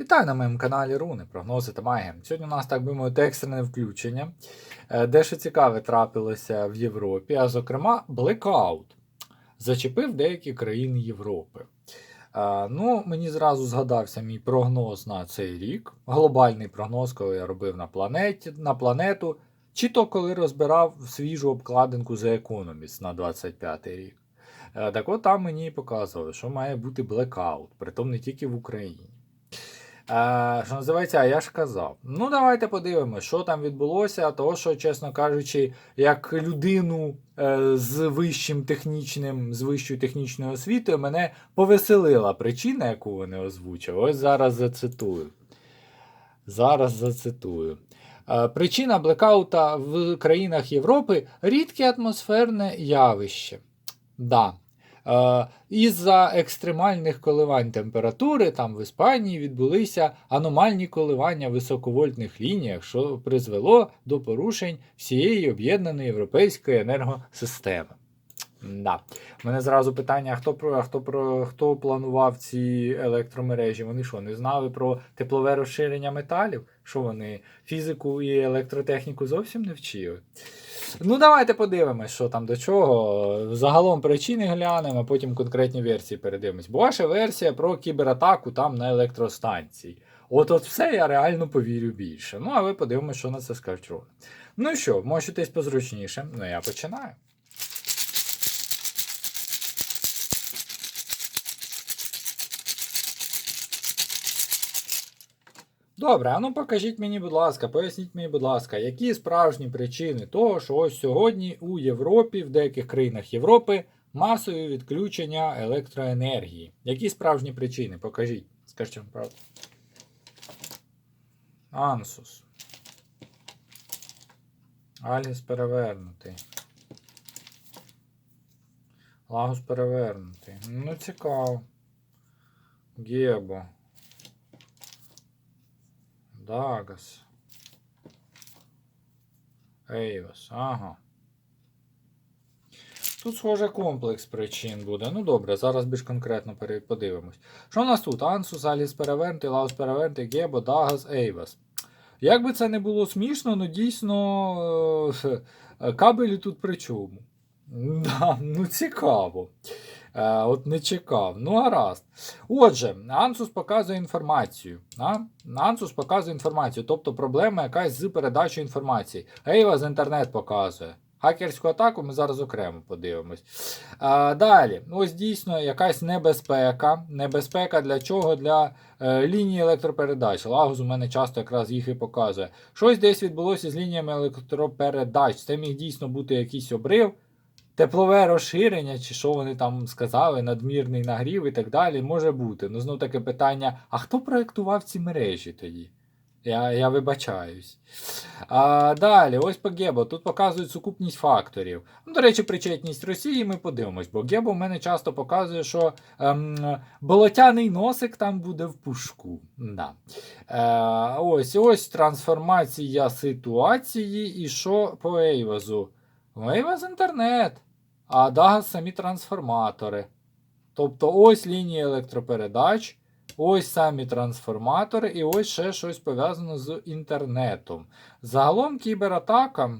Вітаю на моєму каналі Руни, прогнози та магія. Сьогодні у нас, так би мовити, екстрене включення. Е, Дещо цікаве трапилося в Європі, а зокрема, блекаут зачепив деякі країни Європи. Е, Ну, мені зразу згадався мій прогноз на цей рік. Глобальний прогноз, коли я робив на планеті, на планету, чи то коли розбирав свіжу обкладинку The Economist на 25 рік. Е, Так от там мені показували, що має бути блекаут, притом не тільки в Україні. Що називається, а я ж казав. Ну, давайте подивимося, що там відбулося. Того, що, чесно кажучи, як людину е, з вищим технічним, з вищою технічною освітою, мене повеселила причина, яку вони озвучили. Ось зараз зацитую. Зараз зацитую. Е, Причина блекаута в країнах Європи рідке атмосферне явище. Да. Е, Із-за екстремальних коливань температури там в Іспанії відбулися аномальні коливання в високовольтних лініях, що призвело до порушень всієї об'єднаної європейської енергосистеми. Да. У мене зразу питання: хто про хто про хто планував ці електромережі? Вони що, не знали про теплове розширення металів? Що вони фізику і електротехніку зовсім не вчили? Ну, давайте подивимось, що там до чого. Загалом причини глянемо, а потім конкретні версії передивимось. Бо ваша версія про кібератаку там на електростанції. От от все я реально повірю більше. Ну, а ви подивимось, що на це скажуть. Ну і що, можетесь позручніше. Ну, я починаю. Добре, а ну покажіть мені, будь ласка, поясніть мені, будь ласка, які справжні причини того, що ось сьогодні у Європі, в деяких країнах Європи, масові відключення електроенергії. Які справжні причини? Покажіть. Скажіть вам правду. Ансус. Аліс перевернутий. Лагус перевернутий. Ну, цікаво. Гебо. Дагас. Ейвас, ага. Тут, схоже, комплекс причин буде. Ну добре, зараз більш конкретно подивимось. Що у нас тут? Ансус, Аліс Перевернти, Лаус Перевернти, Гебо, Дагас, Ейвас. Як би це не було смішно, ну дійсно е, кабелі тут при чому? Да, ну цікаво. Е, от не чекав. Ну, гаразд. Отже, Ансус показує інформацію. А? Ансус показує інформацію, тобто проблема якась з передачею інформації. Ейва з інтернет показує. Хакерську атаку ми зараз окремо подивимось. А, далі, ось дійсно якась небезпека. Небезпека для чого? Для е, лінії електропередач. Лагус у мене часто якраз їх і показує. Щось десь відбулося з лініями електропередач. Це міг дійсно бути якийсь обрив. Теплове розширення, чи що вони там сказали, надмірний нагрів і так далі, може бути. Ну, знов таке питання: а хто проєктував ці мережі тоді? Я я вибачаюсь. А, Далі, ось по Гебо. Тут показують сукупність факторів. Ну, До речі, причетність Росії ми подивимось, бо Гебо в мене часто показує, що ем, болотяний носик там буде в пушку. Да. Е, ось ось трансформація ситуації. І що по Ейвазу? Ейваз інтернет, а Дагас самі трансформатори. Тобто ось лінії електропередач. Ось самі трансформатори, і ось ще щось пов'язано з інтернетом. Загалом кібератака.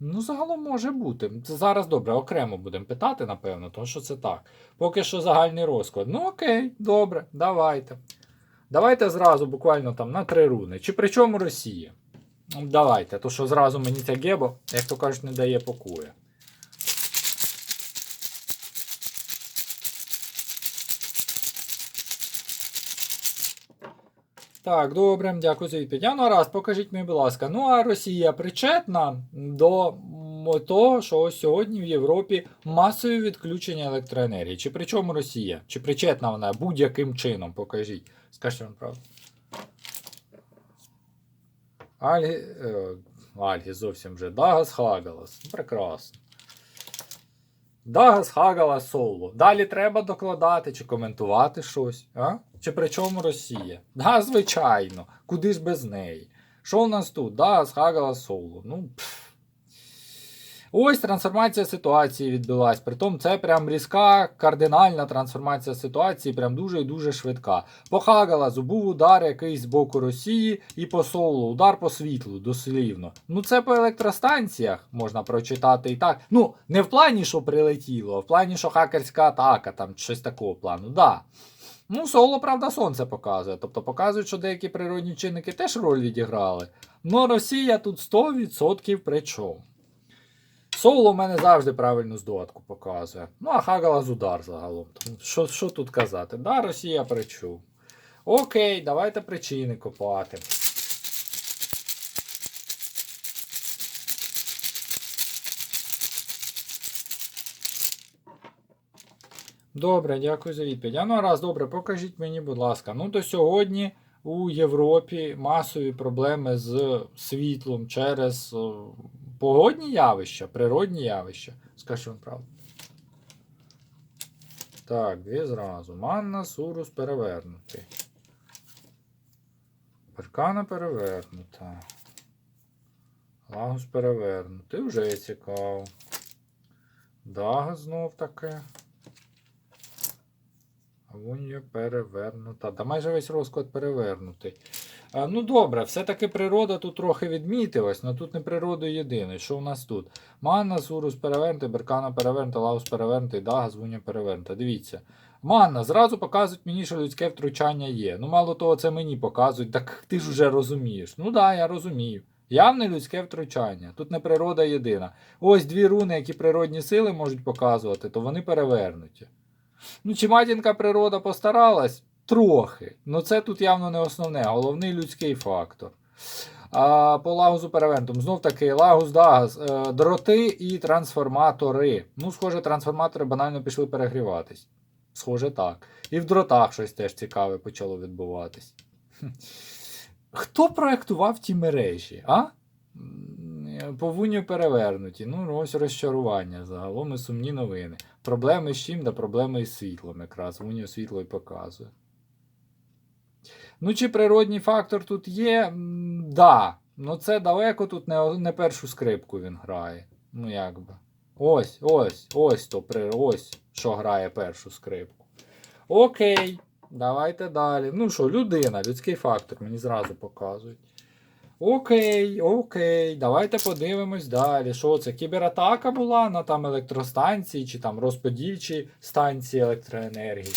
Ну, загалом може бути. Це зараз добре, окремо будемо питати, напевно, тому що це так. Поки що загальний розклад. Ну, окей, добре, давайте. Давайте зразу, буквально там на три руни. Чи при чому Росія? Ну, Давайте, то що зразу мені ця гебо, як то кажуть, не дає покою. Так, добре, дякую за відповідь. Ну раз, покажіть мені, будь ласка. Ну, а Росія причетна до того, що сьогодні в Європі масові відключення електроенергії. Чи при чому Росія? Чи причетна вона будь-яким чином? Покажіть. Скажіть вам правду. Альгі. Е, Альгі зовсім вже. Дагас Хагалас. Прекрасно. Дагас Хагалас Соло. Далі треба докладати чи коментувати щось. А? Чи при чому Росія? Да, звичайно. Куди ж без неї? Що у нас тут? Дагас Хагалас Соло. Ну. Пф. Ось трансформація ситуації відбулась. Притом це прям різка, кардинальна трансформація ситуації, прям дуже і дуже швидка. По Хагалазу був удар якийсь з боку Росії і по Соулу, удар по світлу, дослівно. Ну це по електростанціях можна прочитати і так. Ну, не в плані, що прилетіло, а в плані, що хакерська атака, там щось такого плану. Да. Ну, соло, правда, сонце показує. Тобто показують, що деякі природні чинники теж роль відіграли. Ну, Росія тут 100% при чому. Соло в мене завжди правильну здогадку показує. Ну, а Хагалас удар загалом. Що, що тут казати? Да, Росія при. Окей, давайте причини копати. Добре, дякую за відповідь. А ну раз, добре, покажіть мені, будь ласка. Ну, то сьогодні у Європі масові проблеми з світлом через о, погодні явища, природні явища. Скажу вам правду. Так, дві зразу. Манна, сурус перевернутий. Перкана перевернута. Лагус перевернутий. Вже цікаво. Дага знов таке. Авунья перевернута. Та майже весь розклад перевернутий. Ну добре, все-таки природа тут трохи відмітилась, але тут не природа єдине. Що у нас тут? Манна, Сурус перевернутий, Беркана перевернута, Лаус перевернутий, Дага, Звуня перевернута. Дивіться. Манна, зразу показують мені, що людське втручання є. Ну, мало того, це мені показують, так ти ж вже розумієш. Ну так, да, я розумію. Явне людське втручання. Тут не природа єдина. Ось дві руни, які природні сили можуть показувати, то вони перевернуті. Ну, чи матінка природа постаралась? Трохи. Ну це тут явно не основне, головний людський фактор. А по лагузу перевентум. Знов таки, лагус Дагас, е, дроти і трансформатори. Ну, схоже, трансформатори банально пішли перегріватись. Схоже, так. І в дротах щось теж цікаве почало відбуватись. Хто проектував ті мережі, а? М, перевернуті. Ну, ось розчарування загалом і сумні новини. Проблеми з чим? Да проблеми із світлом якраз. Вуньо світло і показує. Ну, чи природній фактор тут є? Да. Ну це далеко тут не, не першу скрипку він грає. Ну як би. Ось, ось, ось то ось що грає першу скрипку. Окей, давайте далі. Ну що, людина, людський фактор, мені зразу показують. Окей, окей, давайте подивимось далі. Що це? Кібератака була на там електростанції чи там розподільчі станції електроенергії.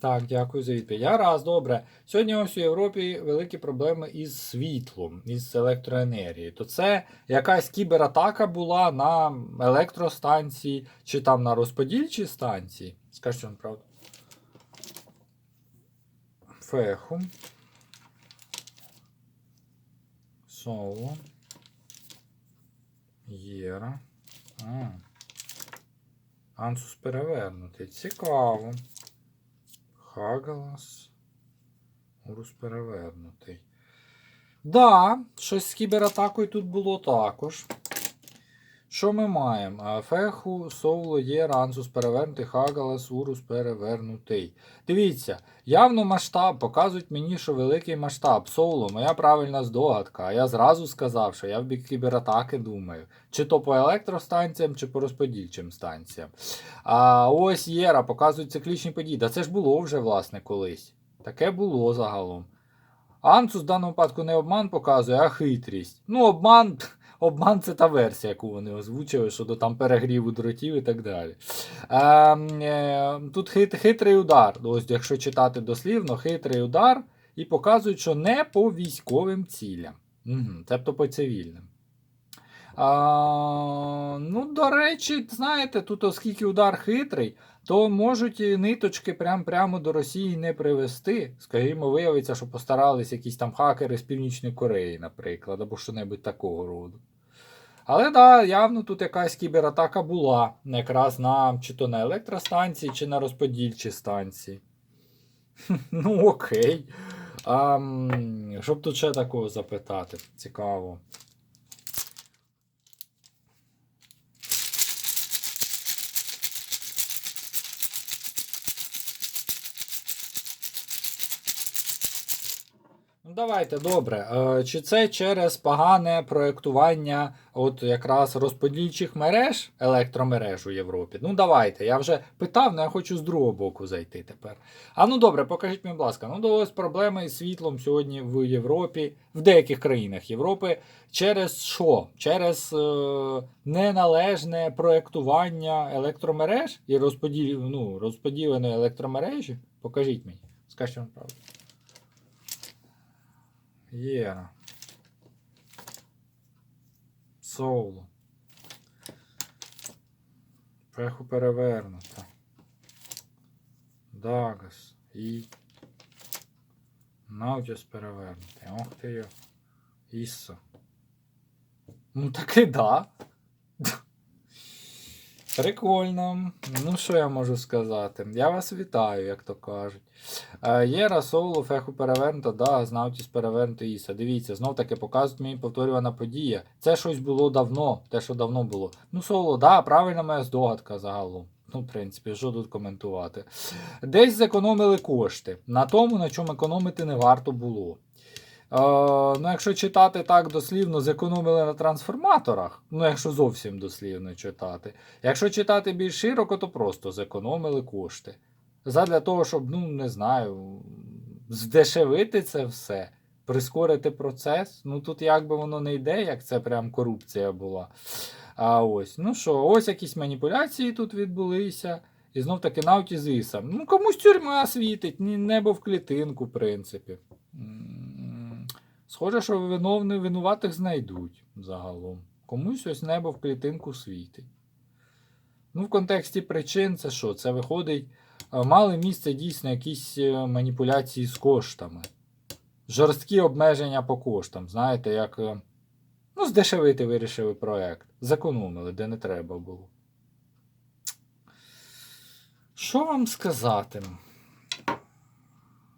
Так, дякую за відповідь. Я раз, добре. Сьогодні у Європі великі проблеми із світлом, із електроенергією. То це якась кібератака була на електростанції чи там на розподільчі станції. Скажіть вам правду. Феху. Соло. Єра. А. Ансус перевернутий. Цікаво. Хагалас. Урус перевернутий. Да, щось з кібератакою тут було також. Що ми маємо? Феху, Соуло, є, Рансус перевернутий, Хагалас, Урус перевернутий. Дивіться, явно масштаб, показують мені, що великий масштаб. Соуло, моя правильна здогадка. А я зразу сказав, що я в бік кібератаки думаю. Чи то по електростанціям, чи по розподільчим станціям. А ось Єра, показують циклічні події. Да це ж було вже, власне, колись. Таке було загалом. Ансус в даному випадку не обман показує, а хитрість. Ну, обман. Обман це та версія, яку вони озвучили, щодо там перегріву дротів і так далі. Е, е, тут хит, хитрий удар. Ось, якщо читати дослівно, хитрий удар і показують, що не по військовим цілям. Угу, тобто по цивільним. А, ну, до речі, знаєте, тут, оскільки удар хитрий, то можуть ниточки прям, прямо до Росії не привести. Скажімо, виявиться, що постарались якісь там хакери з Північної Кореї, наприклад, або що-небудь такого роду. Але так, да, явно тут якась кібератака була, якраз на чи то на електростанції, чи на розподільчі станції. Ну, окей. Щоб тут ще такого запитати? Цікаво. Давайте добре. Е, Чи це через погане проєктування от якраз розподільчих мереж, електромереж у Європі? Ну давайте. Я вже питав, але я хочу з другого боку зайти тепер. А ну добре, покажіть мені, будь ласка. Ну, то ось проблеми з світлом сьогодні в Європі, в деяких країнах Європи. Через що? Через е, неналежне проєктування електромереж і розподіл, ну, розподіленої електромережі. Покажіть мені. Скажіть вам правду. Єра. Соло. Феху перевернута. Дагас. І. Наутіс перевернутий. Ох ти йо. Іссо. Ну таки да. Прикольно. Ну, що я можу сказати? Я вас вітаю, як то кажуть. Е, Єра, Соулу, Феху перевернута, да, Знавтіс перевернуто Іса. Дивіться, знов таки показують мені повторювана подія. Це щось було давно, те, що давно було. Ну, Соулу, да, правильна моя здогадка загалом. Ну, в принципі, що тут коментувати. Десь зекономили кошти на тому, на чому економити не варто було. Е, ну, якщо читати так дослівно, зекономили на трансформаторах. Ну, якщо зовсім дослівно читати. Якщо читати більш широко, то просто зекономили кошти. Задля того, щоб, ну, не знаю, здешевити це все, прискорити процес. Ну тут якби воно не йде, як це прям корупція була. А ось, ну що, ось якісь маніпуляції тут відбулися. І знов таки навті з. Ну, комусь тюрма світить, небо в клітинку, в принципі. Схоже, що виновни винуватих знайдуть загалом. Комусь ось небо в клітинку світить. Ну, в контексті причин це що? Це виходить, мали місце дійсно якісь е, маніпуляції з коштами. Жорсткі обмеження по коштам. Знаєте, як. е, Ну, здешевити вирішили проект. Зекономили, де не треба було. Що вам сказати?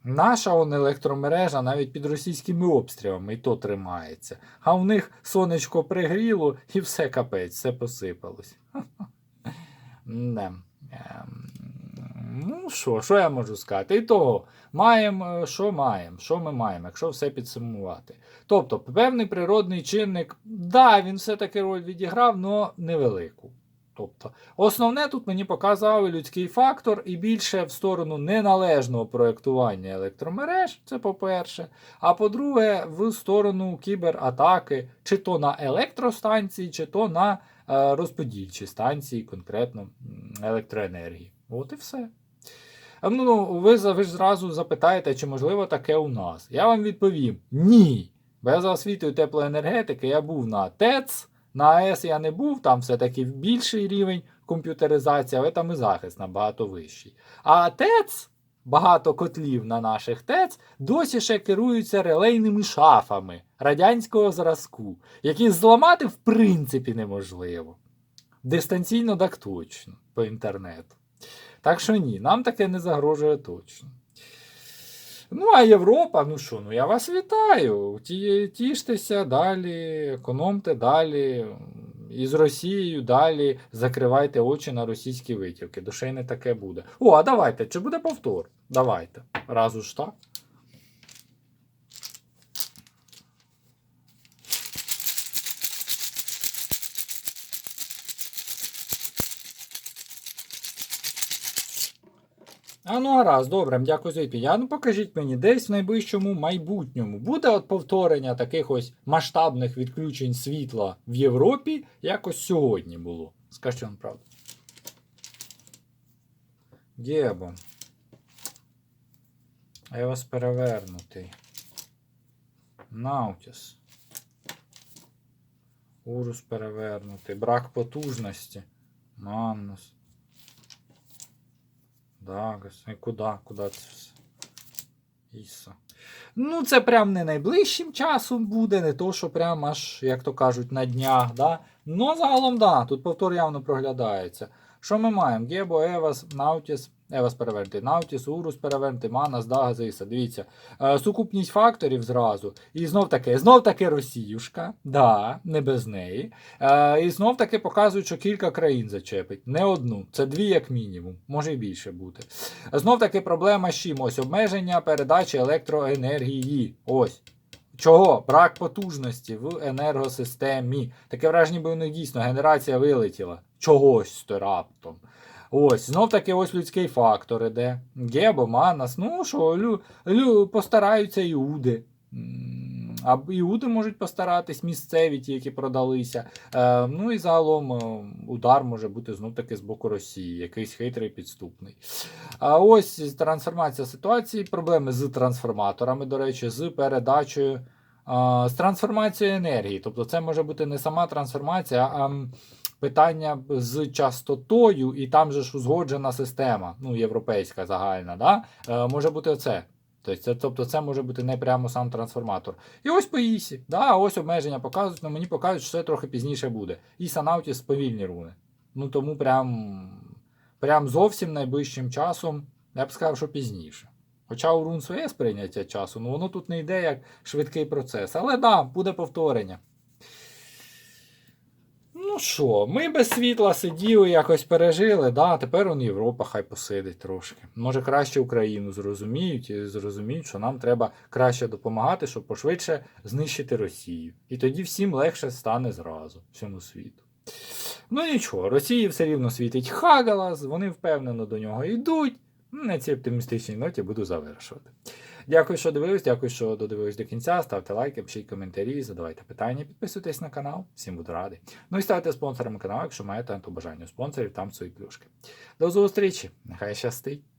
Наша он електромережа навіть під російськими обстрілами і то тримається. А в них сонечко пригріло і все капець, все посипалось. Не. Ну, що, що я можу сказати? І того, маємо, що маємо, що ми маємо, якщо все підсумувати. Тобто, певний природний чинник, да, він все-таки роль відіграв, але невелику. Тобто, основне тут мені показав людський фактор і більше в сторону неналежного проєктування електромереж, це по-перше. А по-друге, в сторону кібератаки, чи то на електростанції, чи то на е, розподільчі станції, конкретно електроенергії. От і все. А, Ну, ви, ви ж зразу запитаєте, чи можливо таке у нас. Я вам відповім: ні. Бо я за освітою теплоенергетики я був на ТЕЦ, на АЕС я не був, там все-таки більший рівень комп'ютеризації, але там і захист набагато вищий. А ТЕЦ, багато котлів на наших ТЕЦ, досі ще керуються релейними шафами радянського зразку, які зламати в принципі неможливо. Дистанційно так точно по інтернету. Так що ні, нам таке не загрожує точно. Ну, а Європа, ну що, ну я вас вітаю. Ті, тіштеся далі, економте далі. І з Росією далі закривайте очі на російські витівки. Душей не таке буде. О, а давайте, чи буде повтор? Давайте. Раз уж так. А ну гаразд, добре, дякую за відповідь. А ну покажіть мені, десь в найближчому майбутньому буде от повторення таких ось масштабних відключень світла в Європі, як ось сьогодні було. Скажіть вам правду. Гебо. Еос перевернутий. Наутіс. Урус перевернутий. Брак потужності. Маннус. Дагас. І куди? Куди це все? Іса. Ну, це прям не найближчим часом буде, не то, що прям аж, як то кажуть, на днях. Да? Ну, загалом, да, тут повтор явно проглядається. Що ми маємо? Гебо, Евас, Наутіс, Евас перевернутий, Наутіс, Урус перевернутий, Манас, Дага, Зиса. Дивіться, е, сукупність факторів зразу. І знов таки, знов таки Росіюшка, да, не без неї. Е, і знов таки показують, що кілька країн зачепить. Не одну, це дві як мінімум, може і більше бути. Знов таки проблема з чим? Ось обмеження передачі електроенергії. Ось. Чого? Брак потужності в енергосистемі. Таке враження, бо воно дійсно генерація вилетіла. Чогось то раптом. Ось, знов таки ось людський фактор іде. Гебо, Манас, ну що, лю, лю, постараються іуди. А іуди можуть постаратись, місцеві ті, які продалися. Е, ну і загалом е, удар може бути знов таки з боку Росії, якийсь хитрий підступний. А ось трансформація ситуації, проблеми з трансформаторами, до речі, з передачею, з трансформацією енергії. Тобто це може бути не сама трансформація, а питання з частотою, і там же ж узгоджена система, ну, європейська загальна. Да? Е, може бути оце. Тобто тобто це може бути не прямо сам трансформатор. І ось по ІСі. Да, ось обмеження показують, але мені показують, що це трохи пізніше буде. І санаутіс повільні руни. Ну тому прям, прям зовсім найближчим часом, я б сказав, що пізніше. Хоча у рун своє сприйняття часу, ну воно тут не йде як швидкий процес. Але да, буде повторення. Ну що, ми без світла сиділи, якось пережили, да, тепер он Європа хай посидить трошки. Може краще Україну зрозуміють і зрозуміють, що нам треба краще допомагати, щоб пошвидше знищити Росію. І тоді всім легше стане зразу всьому світу. Ну нічого, Росії все рівно світить Хагалас, вони впевнено до нього йдуть. На цій оптимістичній ноті буду завершувати. Дякую, що дивились, дякую, що додивились до кінця. Ставте лайки, пишіть коментарі, задавайте питання, підписуйтесь на канал. Всім буду радий. Ну і ставте спонсорами каналу, якщо маєте бажання спонсорів, там свої плюшки. До зустрічі! Нехай щастить!